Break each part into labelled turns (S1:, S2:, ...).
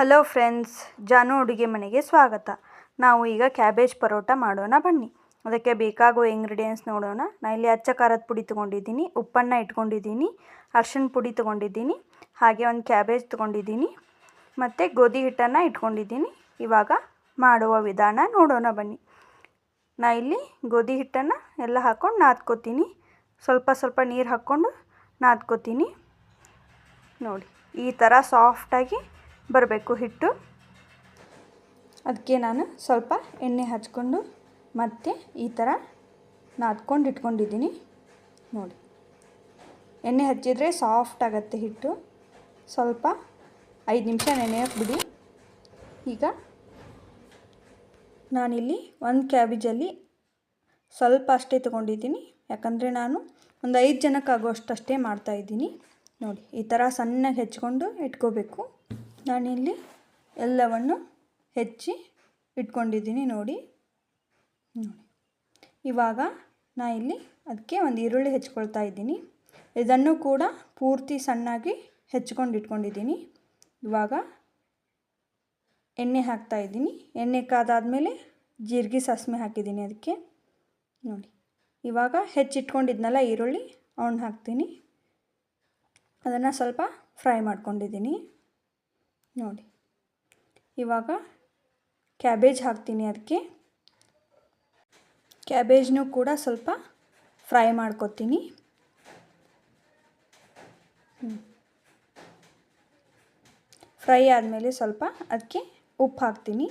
S1: Hello friends, ಜಾನು ಅಡುಗೆ ಮನೆಗೆ ಸ್ವಾಗತ. ನಾವು ಈಗ ಕ್ಯಾಬೇಜ್ ಪರೋಟ ಮಾಡೋಣ ಬನ್ನಿ. ಅದಕ್ಕೆ ಬೇಕಾಗುವ ಇಂಗ್ರೀಡಿಯೆಂಟ್ಸ್ ನೋಡೋಣ. ನಾನು ಇಲ್ಲಿ ಅಚ್ಚ ಖಾರದ ಪುಡಿ ತೊಗೊಂಡಿದ್ದೀನಿ, ಉಪ್ಪನ್ನು ಇಟ್ಕೊಂಡಿದ್ದೀನಿ ಅರ್ಶಿನ ಪುಡಿ ತೊಗೊಂಡಿದ್ದೀನಿ, ಹಾಗೆ ಒಂದು ಕ್ಯಾಬೇಜ್ ತೊಗೊಂಡಿದ್ದೀನಿ, ಮತ್ತು ಗೋಧಿ ಹಿಟ್ಟನ್ನು ಇಟ್ಕೊಂಡಿದ್ದೀನಿ. ಇವಾಗ ಮಾಡುವ ವಿಧಾನ ನೋಡೋಣ ಬನ್ನಿ. ನಾ ಇಲ್ಲಿ ಗೋಧಿ ಹಿಟ್ಟನ್ನು ಎಲ್ಲ ಹಾಕ್ಕೊಂಡು ನಾದ್ಕೋತೀನಿ. ಸ್ವಲ್ಪ ಸ್ವಲ್ಪ ನೀರು ಹಾಕ್ಕೊಂಡು ನಾದ್ಕೋತೀನಿ. ನೋಡಿ, ಈ ಥರ ಸಾಫ್ಟಾಗಿ ಬರಬೇಕು ಹಿಟ್ಟು. ಅದಕ್ಕೆ ನಾನು ಸ್ವಲ್ಪ ಎಣ್ಣೆ ಹಚ್ಕೊಂಡು ಮತ್ತೆ ಈ ಥರ ನಾದ್ಕೊಂಡು ಇಟ್ಕೊಂಡಿದ್ದೀನಿ. ನೋಡಿ. ಎಣ್ಣೆ ಹಚ್ಚಿದರೆ ಸಾಫ್ಟ್ ಆಗುತ್ತೆ ಹಿಟ್ಟು. ಸ್ವಲ್ಪ ಐದು ನಿಮಿಷ ನೆನೆಯೋಕೆ ಬಿಡಿ. ಈಗ ನಾನಿಲ್ಲಿ ಒಂದು ಕ್ಯಾಬೇಜಲ್ಲಿ ಸ್ವಲ್ಪ ಅಷ್ಟೇ ತೊಗೊಂಡಿದ್ದೀನಿ. ಯಾಕಂದರೆ ನಾನು ಒಂದು ಐದು ಜನಕ್ಕಾಗೋಷ್ಟಷ್ಟೇ ಮಾಡ್ತಾಯಿದ್ದೀನಿ ನೋಡಿ, ಈ ಥರ ಸಣ್ಣಗೆ ಹೆಚ್ಕೊಂಡು ಇಟ್ಕೋಬೇಕು. ನಾನಿಲ್ಲಿ ಎಲ್ಲವನ್ನು ಹೆಚ್ಚಿ ಇಟ್ಕೊಂಡಿದ್ದೀನಿ ನೋಡಿ. ನೋಡಿ. ಇವಾಗ ನಾ ಇಲ್ಲಿ ಅದಕ್ಕೆ ಒಂದು ಈರುಳ್ಳಿ ಹೆಚ್ಕೊಳ್ತಾ ಇದ್ದೀನಿ. ಇದನ್ನು ಕೂಡ ಪೂರ್ತಿ ಸಣ್ಣಾಗಿ ಹೆಚ್ಕೊಂಡು ಇಟ್ಕೊಂಡಿದ್ದೀನಿ. ಇವಾಗ ಎಣ್ಣೆ ಹಾಕ್ತಾ ಇದ್ದೀನಿ. ಎಣ್ಣೆ ಕಾದಾದಮೇಲೆ ಜೀರಿಗೆ ಸಾಸಿವೆ ಹಾಕಿದ್ದೀನಿ ಅದಕ್ಕೆ. ನೋಡಿ. ಇವಾಗ ಹೆಚ್ಚಿಟ್ಕೊಂಡಿದ್ನಲ್ಲ ಈರುಳ್ಳಿ, ಅವನ್ನ ಹಾಕ್ತೀನಿ. ಅದನ್ನು ಸ್ವಲ್ಪ ಫ್ರೈ ಮಾಡ್ಕೊಂಡಿದ್ದೀನಿ. ನೋಡಿ. ಇವಾಗ ಕ್ಯಾಬೇಜ್ ಹಾಕ್ತೀನಿ ಅದಕ್ಕೆ. ಕ್ಯಾಬೇಜ್ನೂ ಕೂಡ ಸ್ವಲ್ಪ ಫ್ರೈ ಮಾಡ್ಕೊತೀನಿ. ಫ್ರೈ ಆದಮೇಲೆ ಸ್ವಲ್ಪ ಅದಕ್ಕೆ ಉಪ್ಪು ಹಾಕ್ತೀನಿ.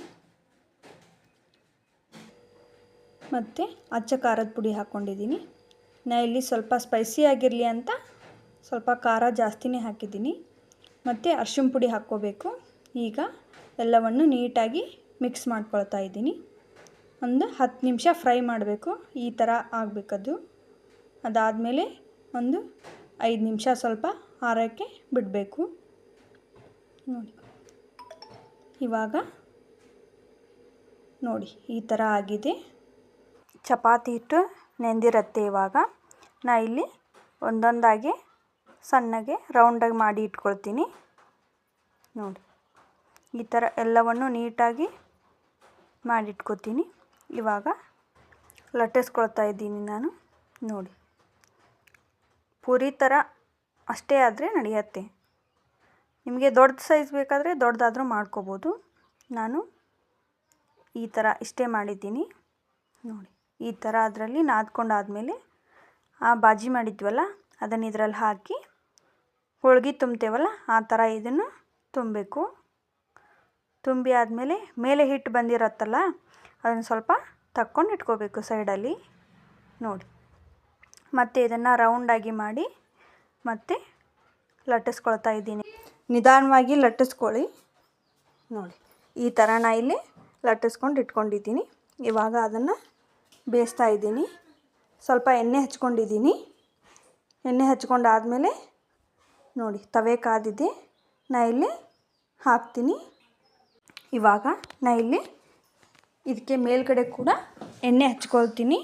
S1: ಮತ್ತು ಅಚ್ಚ ಖಾರದ ಪುಡಿ ಹಾಕ್ಕೊಂಡಿದ್ದೀನಿ. ನಾ ಇಲ್ಲಿ ಸ್ವಲ್ಪ ಸ್ಪೈಸಿ ಆಗಿರಲಿ ಅಂತ ಸ್ವಲ್ಪ ಖಾರ ಜಾಸ್ತಿನೇ ಹಾಕಿದ್ದೀನಿ. ಮತ್ತು ಅರ್ಶಿಣ ಪುಡಿ ಹಾಕ್ಕೋಬೇಕು. ಈಗ ಎಲ್ಲವನ್ನು ನೀಟಾಗಿ ಮಿಕ್ಸ್ ಮಾಡ್ಕೊಳ್ತಾ ಇದ್ದೀನಿ. ಒಂದು ಹತ್ತು ನಿಮಿಷ ಫ್ರೈ ಮಾಡಬೇಕು. ಈ ಥರ ಆಗಬೇಕದು. ಅದಾದಮೇಲೆ ಒಂದು ಐದು ನಿಮಿಷ ಸ್ವಲ್ಪ ಆರೋಕ್ಕೆ ಬಿಡಬೇಕು. ನೋಡಿ. ಇವಾಗ ನೋಡಿ, ಈ ಥರ ಆಗಿದೆ. ಚಪಾತಿ ಹಿಟ್ಟು ನೆಂದಿರುತ್ತೆ ಇವಾಗ. ನಾ ಇಲ್ಲಿ ಒಂದೊಂದಾಗಿ ಸಣ್ಣಗೆ ರೌಂಡಾಗಿ ಮಾಡಿ ಇಟ್ಕೊಳ್ತೀನಿ. ನೋಡಿ, ಈ ಥರ ಎಲ್ಲವನ್ನು ನೀಟಾಗಿ ಮಾಡಿಟ್ಕೋತೀನಿ ಇವಾಗ ಲಟ್ಟಿಸ್ಕೊಳ್ತಾ ಇದ್ದೀನಿ ನಾನು. ನೋಡಿ, ಪೂರಿ ಥರ ಅಷ್ಟೇ ಆದರೆ ನಡೆಯುತ್ತೆ. ನಿಮಗೆ ದೊಡ್ಡ ಸೈಜ್ ಬೇಕಾದರೆ ದೊಡ್ಡದಾದರೂ ಮಾಡ್ಕೋಬೋದು. ನಾನು ಈ ಥರ ಇಷ್ಟೇ ಮಾಡಿದ್ದೀನಿ. ನೋಡಿ, ಈ ಥರ ಅದರಲ್ಲಿ ನಾದ್ಕೊಂಡಾದಮೇಲೆ ಆ ಬಾಜಿ ಮಾಡಿದ್ವಲ್ಲ, ಅದನ್ನು ಇದರಲ್ಲಿ ಹಾಕಿ ಹೋಳ್ಗೆ ತುಂಬ್ತೇವಲ್ಲ ಆ ಥರ ಇದನ್ನು ತುಂಬಬೇಕು. ತುಂಬಿ ಆದಮೇಲೆ ಮೇಲೆ ಹಿಟ್ಟು ಬಂದಿರತ್ತಲ್ಲ, ಅದನ್ನು ಸ್ವಲ್ಪ ತಕ್ಕೊಂಡು ಇಟ್ಕೋಬೇಕು ಸೈಡಲ್ಲಿ. ನೋಡಿ. ಮತ್ತು ಇದನ್ನು ರೌಂಡಾಗಿ ಮಾಡಿ ಮತ್ತೆ ಲಟ್ಟಿಸ್ಕೊಳ್ತಾ ಇದ್ದೀನಿ. ನಿಧಾನವಾಗಿ ಲಟ್ಟಿಸ್ಕೊಳ್ಳಿ. ನೋಡಿ. ಈ ಥರ ನಾ ಇಲ್ಲಿ ಲಟ್ಟಿಸ್ಕೊಂಡು ಇಟ್ಕೊಂಡಿದ್ದೀನಿ. ಇವಾಗ ಅದನ್ನು ಬೇಯಿಸ್ತಾ ಇದ್ದೀನಿ. ಸ್ವಲ್ಪ ಎಣ್ಣೆ ಹಚ್ಕೊಂಡಿದ್ದೀನಿ. ಎಣ್ಣೆ ಹಚ್ಕೊಂಡಾದಮೇಲೆ ನೋಡಿ, ತವೆ ಕಾದಿದೆ ನಾ ಇಲ್ಲಿ ಹಾಕ್ತೀನಿ. ಇವಾಗ ನಾ ಇಲ್ಲಿ ಇದಕ್ಕೆ ಮೇಲ್ಗಡೆ ಕೂಡ ಎಣ್ಣೆ ಹಚ್ಕೊಳ್ತೀನಿ.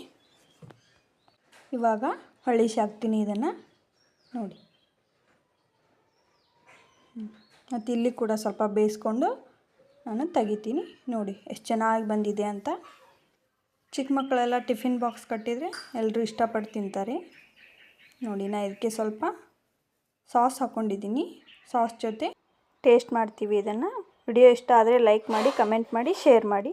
S1: ಇವಾಗ ಹೊಳಿಸಿ ಹಾಕ್ತೀನಿ ಇದನ್ನು. ನೋಡಿ. ಮತ್ತು ಇಲ್ಲಿ ಕೂಡ ಸ್ವಲ್ಪ ಬೇಯಿಸ್ಕೊಂಡು ನಾನು ತೆಗಿತೀನಿ. ನೋಡಿ, ಎಷ್ಟು ಚೆನ್ನಾಗಿ ಬಂದಿದೆ ಅಂತ. ಚಿಕ್ಕ ಮಕ್ಕಳೆಲ್ಲ ಟಿಫಿನ್ ಬಾಕ್ಸ್ ಕಟ್ಟಿದರೆ ಎಲ್ಲರೂ ಇಷ್ಟಪಟ್ಟು ತಿಂತಾರೆ. ನೋಡಿ, ನಾ ಇದಕ್ಕೆ ಸ್ವಲ್ಪ ಸಾಸ್ ಹಾಕ್ಕೊಂಡಿದ್ದೀನಿ ಸಾಸ್ ಜೊತೆ ಟೇಸ್ಟ್ ಮಾಡ್ತೀವಿ ಇದನ್ನು. ವಿಡಿಯೋ ಇಷ್ಟ ಆದರೆ ಲೈಕ್ ಮಾಡಿ ಕಮೆಂಟ್ ಮಾಡಿ ಶೇರ್ ಮಾಡಿ.